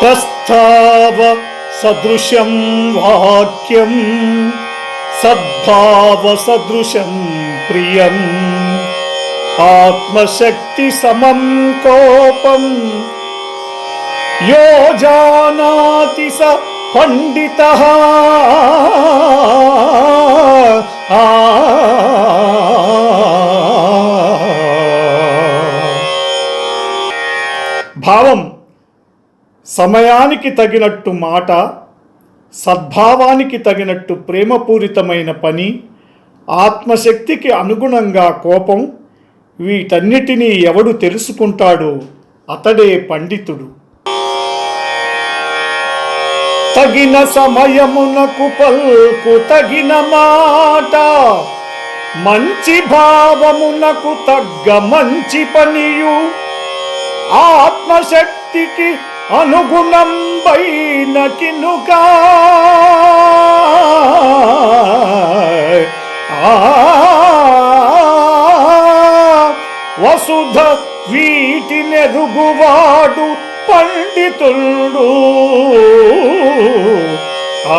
ప్రస్తావ సదృశం వాక్యం సద్భావ సదృశం ప్రియం ఆత్మశక్తి సమం కోపం యో జానాతి స పండిత భావం సమయానికి తగినట్టు మాట సద్భావానికి తగినట్టు ప్రేమపూరితమైన పని ఆత్మశక్తికి అనుగుణంగా కోపం వీటన్నిటినీ ఎవడు తెలుసుకుంటాడో అతడే పండితుడు. తగిన సమయమునకు పల్కు తగిన మాట మంచి భావమునకు తగ్గ మంచి పనియు ఆత్మశక్తికి అనుగుణంబైన కినుగా ఆ, వసుధ వీటినెరుగువాడు పండితుడు. ఆ